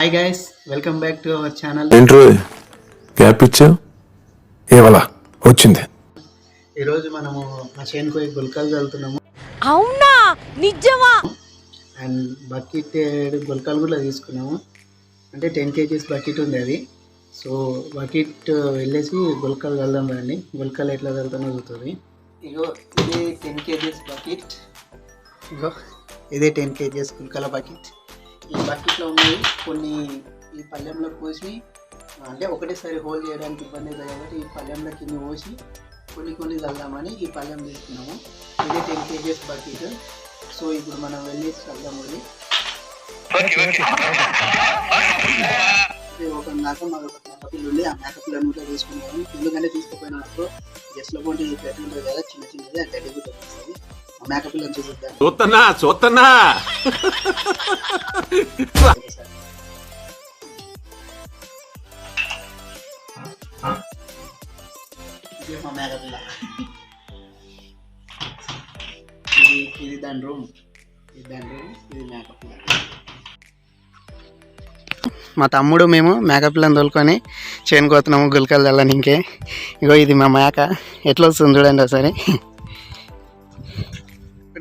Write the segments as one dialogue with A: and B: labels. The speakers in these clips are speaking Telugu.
A: Hi guys welcome back to our channel
B: ఏంట్రో gap ఇచ్చావు? ఏవలా వచ్చింది.
A: ఈరోజు మనము ఆ చేనుకోయి గుల్కాలు చల్లుతున్నాము.
C: అవునా? నిజమా?
A: అండ్ బకెట్ గుల్కాలు కూడా తీసుకున్నాము. అంటే టెన్ కేజీస్ బకెట్ ఉంది అది. సో బకెట్ వెళ్ళేసి గుల్కాలు చల్దాం రండి. గుల్కాలు ఎట్లా చల్లుతానో చూస్తుంది ఇగో ఇదే టెన్ కేజీస్ బకెట్ ఇగో ఇదే టెన్ కేజీస్ గుల్కాల బకెట్ ఈ బకెట్లో ఉన్నాయి. కొన్ని ఈ పళ్ళెంలో పోసి అంటే ఒకటేసారి హోల్ చేయడానికి ఇబ్బంది అవుతుంది కాబట్టి ఈ పళ్ళెంలో కింద పోసి కొన్ని కొన్ని చల్దామని ఈ పళ్ళెం తీసుకున్నాము. ఇదే టెన్ కేజీస్ బకెట్. సో ఇప్పుడు మనం వెళ్ళి చల్దాం అది. ఒక దాకా మాకు ఒక మేకపిల్ల ఉంది. ఆ మేకపిల్లని కూడా తీసుకున్నాము. ఎందుకంటే తీసుకుపోయిన అనుకో గెస్ట్ల పోటీ గడ్డి ఉంటుంది కదా చిన్న చిన్నది ఆ గడ్డి కూడా మేకపిల్లని చూపిద్దాం
D: చూస్తున్నా చూస్తున్నా
A: మా మేకపిల్ల. ఇది ఇది దాని రూమ్. ఇది దాని రూమ్ ఇది మేకపిల్ల. మా తమ్ముడు మేము మేకపిల్లని తోలుకొని చేనుకోతున్నాము గుల్కలు చల్లని ఇంకే ఇగో ఇది మా మేక. ఎట్లా వస్తుంది చూడండి ఒకసారి.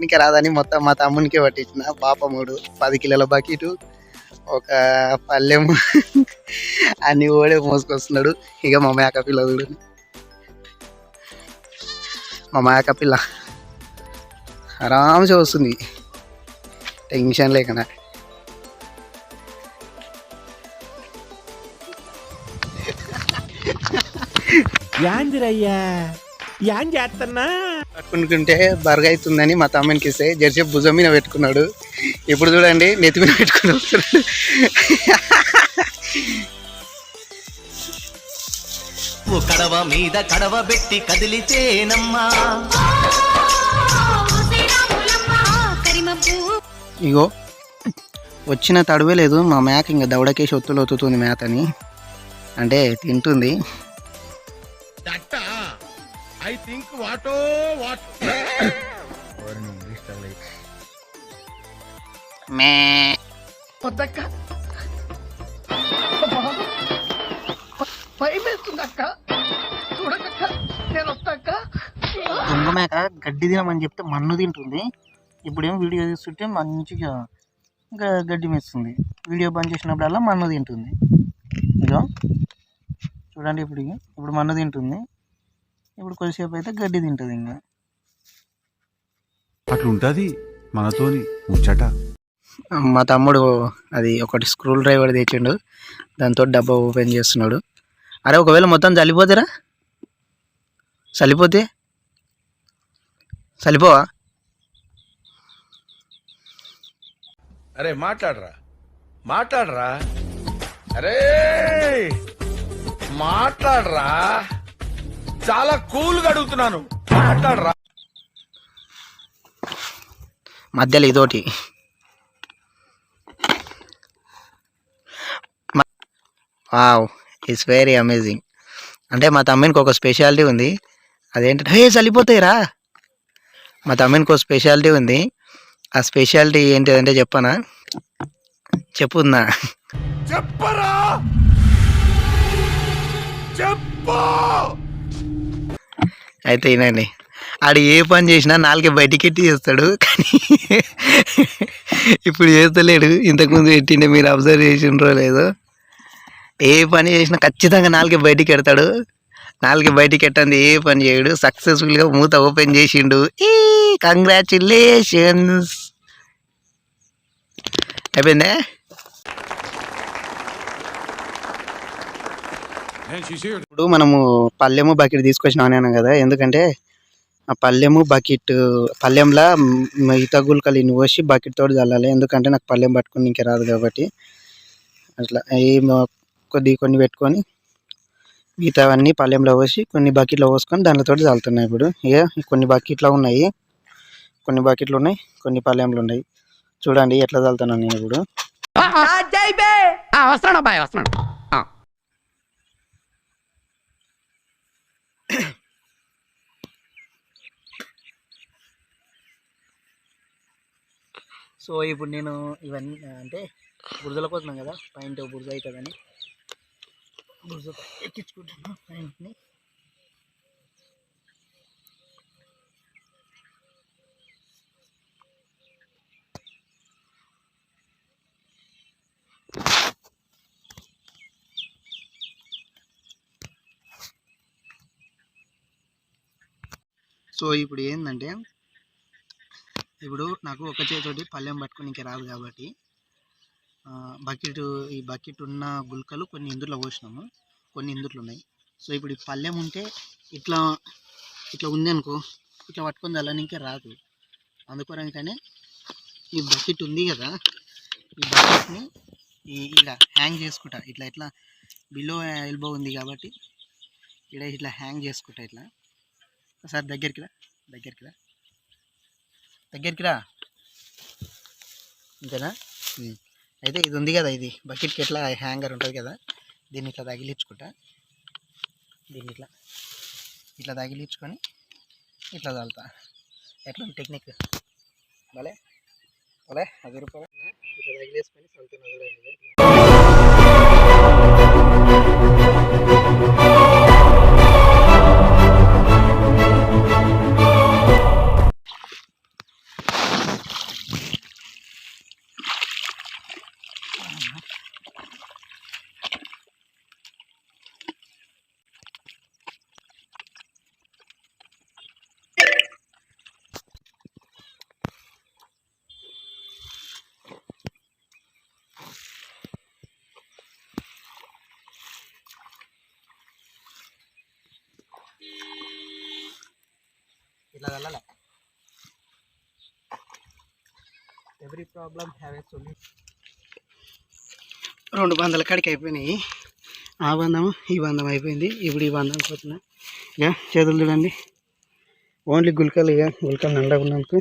A: ఇంకా రాదని మొత్తం మా తమ్మునికి పట్టించిన. పాపముడు పది కిలోల బకెట్ ఒక పల్లెం అన్ని ఓడే మోసుకొస్తున్నాడు. ఇక మా మేక పిల్ల చూడు. మా మేక పిల్ల. ఆరామ్సే వస్తుంది. టెన్షన్ లేకుండా.
D: యాందిరయ్యా. యాం చేస్తున్నా
A: పట్టుకుంటుంటే బరగ అవుతుందని మా తమ్మునికి ఇస్తే జెర్సీ భుజం మీద పెట్టుకున్నాడు. ఇప్పుడు చూడండి నెత్తి మీద పెట్టుకుని వస్తున్నాడు.
E: కడవ మీద కడవ పెట్టి కదిలితేనమ్మా.
A: ఇగో వచ్చిన తడువే లేదు మా మేక ఇంకా దవడకేసి ఒత్తులు ఒత్తుతుంది మేతని. అంటే తింటుంది.
D: I think వాటో what.
A: మే. దొంగ మేక గడ్డి తినమని చెప్తే మన్ను తింటుంది. ఇప్పుడేమో వీడియో తీస్తుంటే మంచిగా ఇంకా గడ్డి మేస్తుంది. వీడియో బంద్ చేసినప్పుడల్లా మన్ను తింటుంది. ఇదో చూడండి ఇప్పుడు. ఇప్పుడు మన్ను తింటుంది. ఇప్పుడు కొద్దిసేపు అయితే గడ్డి తింటుంది ఇంకా.
F: అట్లుంటది మనతోని ముచ్చట.
A: మా తమ్ముడు అది ఒకటి స్క్రూ డ్రైవర్ తెచ్చిండు. దాంతో డబ్బా ఓపెన్ చేస్తున్నాడు. అరే ఒకవేళ మొత్తం చలిపోతేరా చలిపోతే చలిపోవా
D: అరే మాట్లాడరా. మాట్లాడరా. అరే! మాట్లాడరా. చాలా కూల్గా అడుగుతున్నాను. మాట్లాడరా.
A: మధ్యలో ఇదోటి. వావ్ ఇట్స్ వెరీ అమేజింగ్ అంటే మా తమ్మునికి ఒక స్పెషాలిటీ ఉంది. అదేంటంటే హే చలిపోతాయిరా. మా తమ్మునికి ఒక స్పెషాలిటీ ఉంది. ఆ స్పెషాలిటీ ఏంటిదంటే చెప్పనా? చెప్పుందా
D: చెప్పరా? చెప్పు!
A: అయితే ఈయనండి ఆడు ఏ పని చేసినా నాలుగే బయటికి ఎట్టి చేస్తాడు. కానీ ఇప్పుడు చేస్తలేడు. ఇంతకుముందు పెట్టిండే మీరు అబ్జర్వ్ చేసిండ్రో లేదో. ఏ పని చేసినా ఖచ్చితంగా నాలుగే బయటికి ఎడతాడు. నాలుగే బయటికి ఎట్టంది ఏ పని చేయడు. సక్సెస్ఫుల్గా మూత ఓపెన్ చేసిండు. ఈ కంగ్రాచులేషన్స్. అయిపోయిందే? ఇప్పుడు మనము పల్లెము బకెట్ తీసుకొచ్చినా అన్నాను కదా ఎందుకంటే ఆ పల్లెము బకెట్ పల్లెంలా మిగతా గుల్కలు ఇన్ని పోసి బకెట్ తోటి చల్లాలి ఎందుకంటే నాకు పల్లెం పట్టుకుని ఇంకా రాదు కాబట్టి. అట్లా ఈ కొద్ది కొన్ని పెట్టుకొని మిగతావన్నీ పల్లెంలో పోసి కొన్ని బకెట్లో పోసుకొని దాంట్లో చల్లుతున్నాయి ఇప్పుడు. ఇక కొన్ని బకెట్లో ఉన్నాయి కొన్ని బకెట్లు ఉన్నాయి కొన్ని పల్లెంలు ఉన్నాయి. చూడండి ఎట్లా చల్లుతున్నాను నేను ఇప్పుడు.
G: వస్తున్నాడు అబ్బాయి వస్తున్నాడు
A: సో ఇప్పుడు నేను ఇవన్నీ అంటే బురదలో కోసం కదా పాయింట్ బురద అవుతుందని. బురద ఎక్కించుకుంటున్నా పాయింట్ని. సో ఇప్పుడు ఏంటంటే ఇప్పుడు నాకు ఒక చేతితోటి పళ్ళెం పట్టుకుని ఇంకా రాదు కాబట్టి బకెట్ ఈ బకెట్ ఉన్న గుల్కలు కొన్ని ఇందులో పోసినాము. కొన్ని ఇందులో ఉన్నాయి. సో ఇప్పుడు ఈ పళ్ళెం ఉంటే ఇట్లా ఇట్లా ఉంది అనుకో ఇట్లా పట్టుకుని చల్లనికే రాదు. అందుకోరానికనే ఈ బకెట్ ఉంది కదా ఈ బకెట్ని ఈ ఇలా హ్యాంగ్ చేసుకుంటా. ఇట్లా ఇట్లా బిలో ఎల్బో ఉంది కాబట్టి ఇక్కడ ఇట్లా హ్యాంగ్ చేసుకుంటా ఇట్లా. సార్ దగ్గరికి రా దగ్గరికి రా. దగ్గరికి రా. అంతేనా. అయితే ఇది ఉంది కదా ఇది బకెట్కి ఎట్లా హ్యాంగర్ ఉంటుంది కదా దీన్ని ఇట్లా తగిలించుకుంటా దీన్ని ఇట్లా ఇట్లా తగిలించుకొని ఇట్లా చల్లుతా ఎట్లా టెక్నిక్ భలే భలే అది రూపాయలు ఇట్లా తగిలేసుకొని చల్లుతున్నా ఇట్లా చల్లాలి every problem have a solution రెండు బంధాల కాడికి అయిపోయినాయి. ఆ బంధం ఈ బంధం అయిపోయింది. ఇప్పుడు ఈ బంధం పోతున్నా. ఇక చేతులు చూడండి. ఓన్లీ గుల్కలు ఇక గుల్కలు నల్లగా ఉన్నందుకు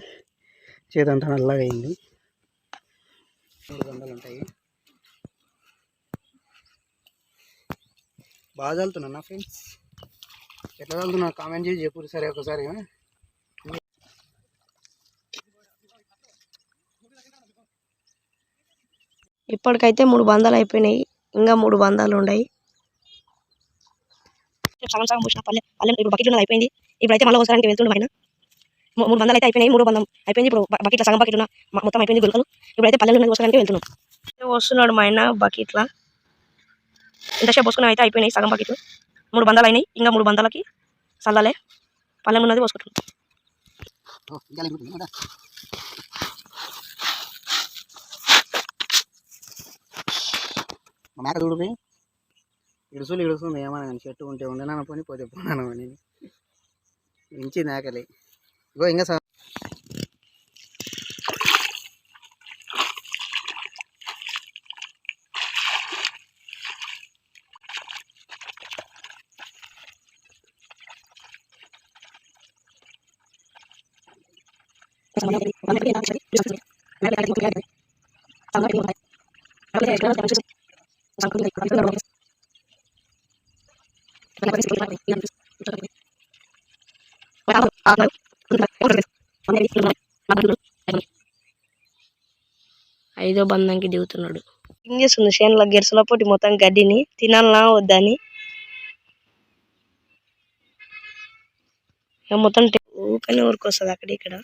A: చేతి అంతా నల్లగా అయింది. మూడు బంధాలు ఉంటాయి. బాగా చల్లుతున్నా నా ఫ్రెండ్స్ ఎట్లా చల్లుతున్నా? కామెంట్ చేసి చెప్పు సరే ఒకసారి
C: ఇప్పటికైతే మూడు బంధాలు అయిపోయినాయి ఇంకా మూడు బంధాలు ఉన్నాయి సగం సగం పోసిన పల్లె పల్లె ఇప్పుడు బకెట్ ఉన్నది అయిపోయింది. ఇప్పుడైతే మళ్ళీ ఒకసారి వెళ్తుండే ఆయన. మూడు బంధాలు అయితే అయిపోయినాయి. మూడు బంధం అయిపోయింది. ఇప్పుడు బకెట్లో సగం బకెట్ ఉన్న మ- మొత్తం అయిపోయింది గుల్కలు. ఇప్పుడైతే పల్లెలు ఉన్నది ఒకసారి వెళ్తున్నాం. వస్తున్నాడు మా ఆయన బకెట్లా. ఇంతసేపు పోసుకుని అయితే అయిపోయినాయి సగం బకెట్లు. మూడు బంధాలు అయినాయి ఇంకా మూడు బంధాలకి చల్లాలే పల్లెం ఉన్నది పోసుకుంటున్నాం
A: ఓ, ఇంకా లేదు, ఇంకా రా. మా మేక ఇడుసులు ఇడుస్తుంది ఏమన్నా కానీ చెట్టు ఉంటే ఉండనా పోని పోతే పోనాను అని మించి మేకలి ఇగో ఇంకా సా-
C: ఐదో బంధంకి దిగుతున్నాడు. ఏం చేస్తుంది? చేనుల గెరసల పోటీ మొత్తం గడ్డిని తినాలనా వద్దని? మొత్తం టే- ఊకనే ఊరుకొస్తుంది అక్కడ ఇక్కడ.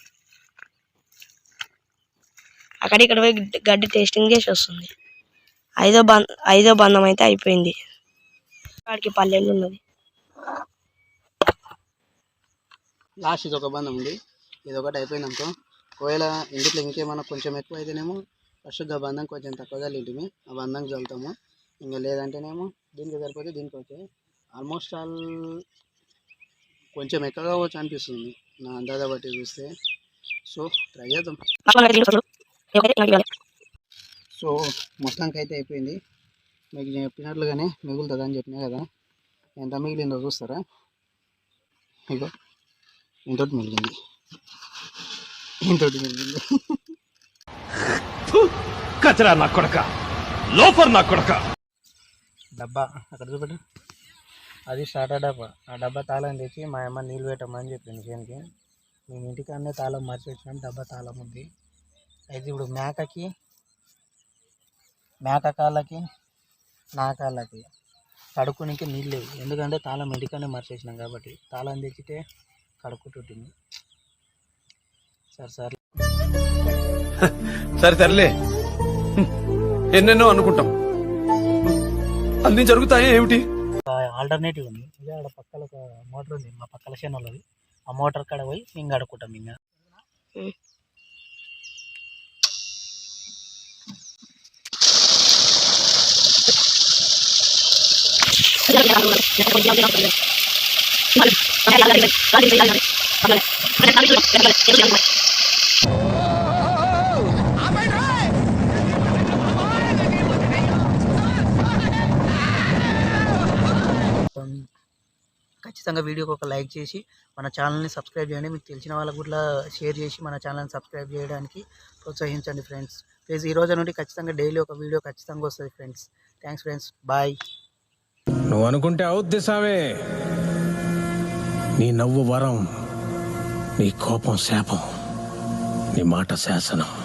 C: అక్కడ ఇక్కడ పోయి గడ్డి- గడ్డి టేస్టింగ్ చేసి వస్తుంది. ఐదో బంధ ఐదో బంధం అయితే అయిపోయింది. వాడికి పల్లెలు ఉన్నది.
A: లాస్ట్ ఇది ఒక బంధం ఉంది ఇది ఒకటి అయిపోయింది అనుకో ఒకవేళ ఇంట్లో ఇంకేమైనా కొంచెం ఎక్కువ అయితేనేమో ఫస్ట్ ఆ బంధం కొంచెం తక్కువ చల్లింటిమి ఆ బంధంకి చల్లుతాము ఇంకా లేదంటేనేమో దీనికి సరిపోతే దీనికి ఓకే. ఆల్మోస్ట్ ఆల్ కొంచెం ఎక్కువగా అవ్వచ్చు అనిపిస్తుంది. నా అందాజ బట్టి చూస్తే. సో ట్రై చేద్దాం. సో మొత్తానికి అయితే అయిపోయింది. మీకు చెప్పినట్లుగానే మిగులుతుంది అని చెప్పినా కదా ఎంత మిగిలిందో చూస్తారా? ఇగో ఇంతటి మిగిలింది. ఇంతటి మిగిలింది.
D: కచరా నా కొడక లోఫర్ నా కొడక.
A: డబ్బా అక్కడ చూపెట్టు. అది స్టార్టర్ డబ్బా. ఆ డబ్బా తాళం తెచ్చి మా అమ్మ నీళ్ళు పెట్టమని చెప్పింది చేనికి. మేము ఇంటికాడనే తాళం మార్చి వచ్చినాం డబ్బా తాళం ఉంది. అయితే ఇప్పుడు మేకకి మేక కాళ్ళకి నా కాళ్ళకి కడుక్కునికి నీళ్ళు లేవు. ఎందుకంటే తాళం మెడికనే మర్చేసినాం కాబట్టి తాళం తెచ్చితే కడుక్కుంటుంటుంది. సరే సరే
B: సరే సర్లే. ఎన్నెన్నో అనుకుంటాం. అన్ని జరుగుతాయా ఏమిటి?
A: ఆల్టర్నేటివ్ ఉంది. ఇదే ఆడ పక్కల ఒక మోటార్ ఉంది. మా పక్కల చేనులది. ఆ మోటార్ కాడ పోయి మేము కడుక్కుంటాం ఇంకా. ఖచ్చితంగా వీడియోకి ఒక లైక్ చేసి మన ఛానల్ని సబ్స్క్రైబ్ చేయండి. మీకు తెలిసిన వాళ్ళకు కూడా షేర్ చేసి మన ఛానల్ని సబ్స్క్రైబ్ చేయడానికి ప్రోత్సహించండి ఫ్రెండ్స్. ప్లీజ్ ఈ రోజు నుండి ఖచ్చితంగా డైలీ ఒక వీడియో ఖచ్చితంగా వస్తుంది ఫ్రెండ్స్. Thanks friends. బాయ్.
B: నువ్వు అనుకుంటే అవుద్ది సామే నీ నవ్వు వరం నీ కోపం శాపం నీ మాట శాసనం.